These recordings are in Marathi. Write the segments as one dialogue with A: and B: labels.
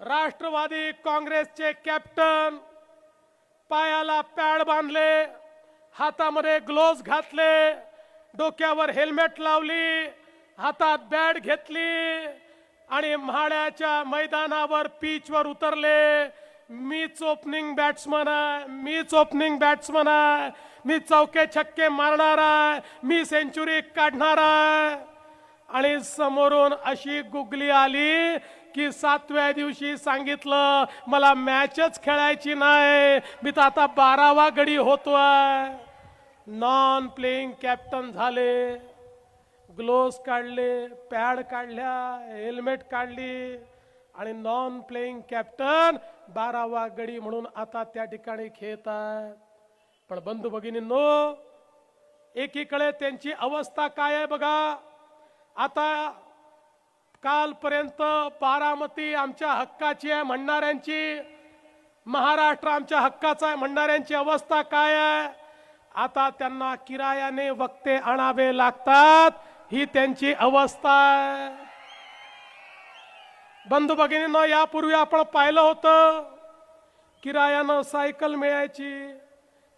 A: राष्ट्रवादी काँग्रेसचे कॅप्टन पायाला पॅड बांधले हातामध्ये ग्लोव्ज घातले डोक्यावर हेल्मेट लावली हातात बॅट घेतली आणि म्हाड्याच्या मैदानावर पीचवर उतरले. मीच ओपनिंग बॅट्समन आहे मीच ओपनिंग बॅट्समन आहे मी चौके छक्के मारणार आहे मी सेंचुरी काढणार आहे. आणि समोरून अशी गुगली आली की सातव्या दिवशी सांगितलं मला मॅचच खेळायची नाही. मी तर आता बारावा गडी होतोय. नॉन प्लेइंग कॅप्टन झाले. ग्लोव्स काढले पॅड काढल्या हेल्मेट काढली. आणि नॉन प्लेइंग कॅप्टन बारावा गडी म्हणून आता त्या ठिकाणी खेळत आहेत पण बंधू भगिनींनो एकीकडे त्यांची अवस्था काय आहे बघा. आता कालपर्यंत बारामती आमच्या हक्काची आहे म्हणणाऱ्यांची महाराष्ट्र आमच्या हक्काचा आहे म्हणणाऱ्यांची अवस्था काय आहे? आता त्यांना किरायाने वक्ते आणावे लागतात ही त्यांची अवस्था आहे. बंधू भगिनीनं यापूर्वी आपण पाहिलं होतं किरायानं सायकल मिळायची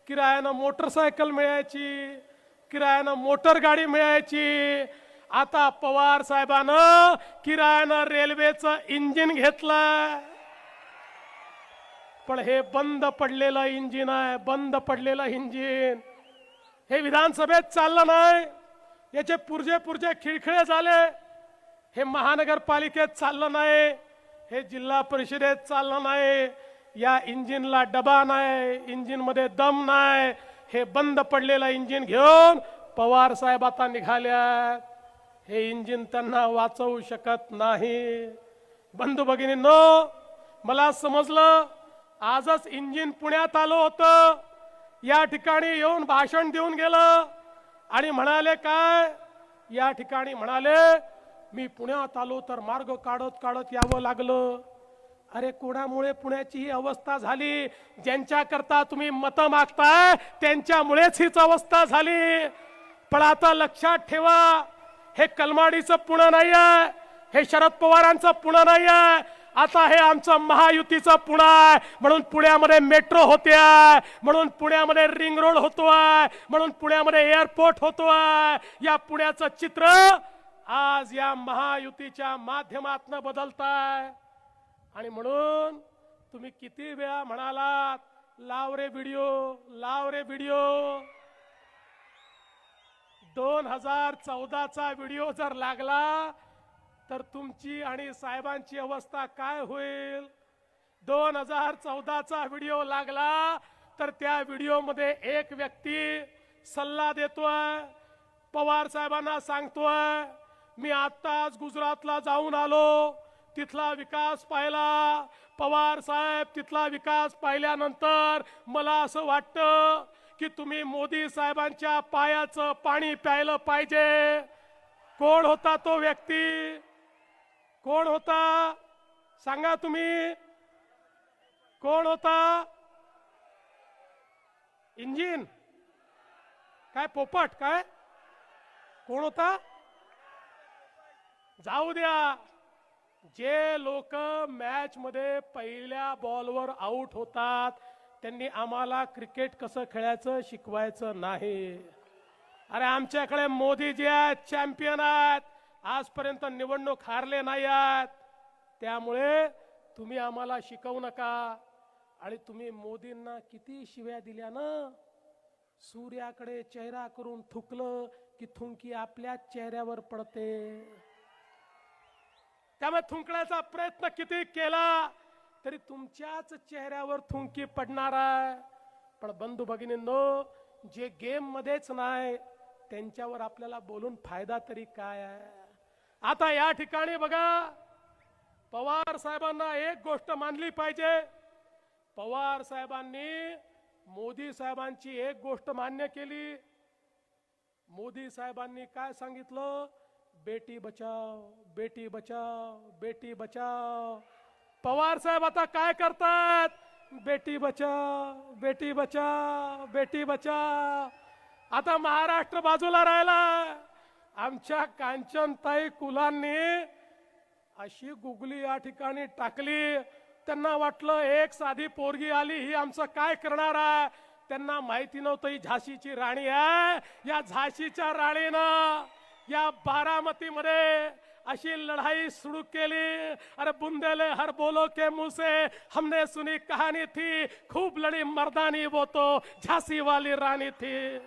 A: किरायानं मोटरसायकल मिळायची किरायानं मोटर गाडी मिळायची आता पवार साहेबानं किरायानं रेल्वेचं इंजिन घेतलं पण हे बंद पडलेलं इंजिन आहे बंद पडलेलं इंजिन. हे विधानसभेत चाललं नाही. याचे पुरजे पुरजे खिळखिळे झाले. हे महानगरपालिकेत चाललं नाही. हे जिल्हा परिषदेत चाललं नाही. या इंजिनला डबा नाही इंजिनमध्ये दम नाही. हे बंद पडलेलं इंजिन घेऊन पवार साहेब आता निघाल्या हे इंजिन त्यांना वाचवू शकत नाही. बंधू भगिनींनो मला समजलं आजच इंजिन पुण्यात आलं होतं. या ठिकाणी येऊन भाषण देऊन गेलं आणि म्हणाले काय? या ठिकाणी म्हणाले मी पुण्यात आलो तर मार्ग काढत काढत यावं लागलं. अरे कोणामुळे पुण्याची ही अवस्था झाली? ज्यांच्याकरता तुम्ही मतं मागताय त्यांच्यामुळेच हीच अवस्था झाली. पण आता लक्षात ठेवा हे कलमाडीचं पुणं नाही आहे हे शरद पवारांचं पुणं नाही आहे आता हे आमचं महायुतीचं पुणं आहे. म्हणून पुण्यामध्ये मेट्रो होते आहे. म्हणून पुण्यामध्ये रिंग रोड होतो आहे. म्हणून पुण्यामध्ये एअरपोर्ट होतो आहे. या पुण्याचं चित्र आज या महायुतीच्या माध्यमातनं आहे. आणि म्हणून तुम्ही किती वेळा म्हणालात लाव रे व्हिडिओ लाव रे व्हिडिओ. दोन हजार चौदाचा व्हिडिओ जर लागला तर तुमची आणि साहेबांची अवस्था काय होईल? दोन हजार चौदाचा व्हिडिओ लागला तर त्या व्हिडिओमध्ये एक व्यक्ती सल्ला देतोय. पवार साहेबांना सांगतोय मी आत्ताच गुजरातला जाऊन आलो. तिथला विकास पाहिला. पवार साहेब तिथला विकास पाहिल्यानंतर मला असं वाटतं की तुम्ही मोदी साहेबांच्या पायाचं पाणी प्यायलं पाहिजे. कोण होता तो व्यक्ती? कोण होता? सांगा तुम्ही. कोण होता? इंजिन. काय पोपट काय? कोण होता? जाऊ द्या. जे लोक मॅच मध्ये पहिल्या बॉलवर आउट होतात त्यांनी आम्हाला क्रिकेट कसं खेळायचं शिकवायचं नाही. अरे आमच्याकडे मोदीजी आहेत चॅम्पियन आहेत. आजपर्यंत निवडणूक हारले नाही आहेत. त्यामुळे तुम्ही आम्हाला शिकवू नका. आणि तुम्ही मोदींना किती शिव्या दिल्या ना? सूर्याकडे चेहरा करून थुकलं की थुंकी आपल्याच चेहऱ्यावर पडते. त्यामुळे थुंकण्याचा प्रयत्न किती केला? तरी तुमच्याच चेहऱ्यावर थुंकी पडणार आहे. पण बंधू भगिनींनो जे गेम मध्येच नाही त्यांच्यावर आपल्याला बोलून फायदा तरी काय आहे? आता या ठिकाणी बघा पवार साहेबांना एक गोष्ट मानली पाहिजे. पवार साहेबांनी मोदी साहेबांची एक गोष्ट मान्य केली. मोदी साहेबांनी काय सांगितलं? बेटी बचाव बेटी बचाव बेटी बचाव पवार साहेब आता काय करतात? बेटी बचाव बेटी बचाव बेटी बचाव आता महाराष्ट्र बाजूला राहिला. आमच्या कांचनताई कुलांनी अशी गुगली या ठिकाणी टाकली. त्यांना वाटलं एक साधी पोरगी आली ही आमचं काय करणार आहे? त्यांना माहिती नव्हतं ही झाशीची राणी आहे. या झाशीच्या राणीनं या बारामतीमध्ये अशी लढाई सुरू केली. अरे बुंदेले हर बोलो के मुंह से. हमने सुनी कहानी थी खूप लढी मर्दानी वो तो झांसी वाली राणी थी.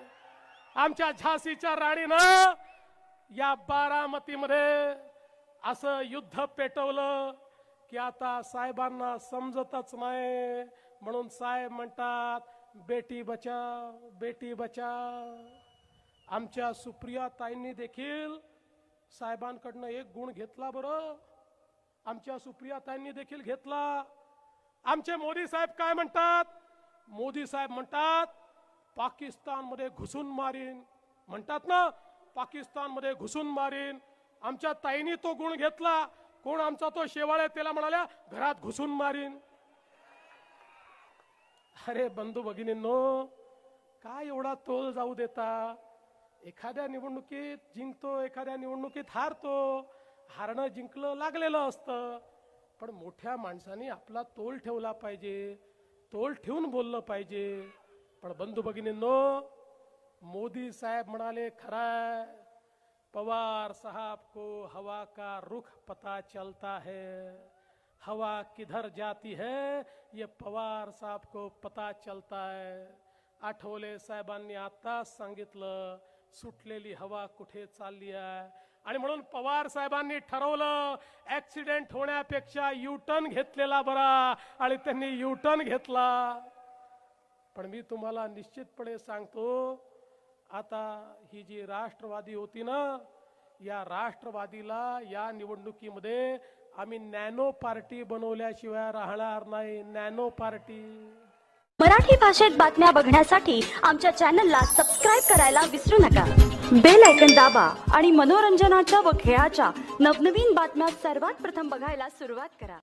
A: आमच्या झाशीच्या राणीनं या बारामतीमध्ये असं युद्ध पेटवलं की आता साहेबांना समजतच नाही. म्हणून साहेब म्हणतात बेटी बचाव बेटी बचाव. आमच्या सुप्रिया ताईंनी देखील साहेबांकडनं एक गुण घेतला बरं. आमच्या सुप्रियाताईंनी देखील घेतला. आमचे मोदी साहेब काय म्हणतात? मोदी साहेब म्हणतात पाकिस्तानमध्ये घुसून मारीन. म्हणतात ना पाकिस्तानमध्ये घुसून मारीन. आमच्या ताईनी तो गुण घेतला. कोण आमचा तो शेवाळे त्याला म्हणाल्या घरात घुसून मारीन. अरे बंधू भगिनींनो काय एवढा तोल जाऊ देता? एखाद्या निवडणुकीत जिंकतो एखाद्या निवडणुकीत हारतो हारणं जिंकलं लागलेलं असतं. पण मोठ्या माणसाने आपला तोल ठेवला पाहिजे तोल ठेवून बोललं पाहिजे. पण बंधू भगिनींनो मोदी साहेब म्हणाले खरा पवार साहब को हवा का रुख पता चलता है हवा किधर जाती है ये पवार साहब को पता चलता है. आठवले साहेबांनी आताच सांगितलं सुटलेली हवा कुठे चालली आहे? आणि म्हणून पवार साहेबांनी ठरवलं ऍक्सिडेंट होण्यापेक्षा युटर्न घेतलेला बरा. आणि त्यांनी युटर्न घेतला. पण मी तुम्हाला निश्चितपणे सांगतो आता ही जी राष्ट्रवादी होती ना या राष्ट्रवादीला या निवडणुकीमध्ये आम्ही नॅनो पार्टी बनवल्याशिवाय राहणार नाही. Nano party.
B: मराठी भाषेत बातम्या बघण्यासाठी आमच्या चॅनलला सबस्क्राईब करायला विसरू नका. बेल ऐकन दाबा आणि मनोरंजनाच्या व खेळाच्या नवनवीन बातम्या सर्वात प्रथम बघायला सुरुवात करा.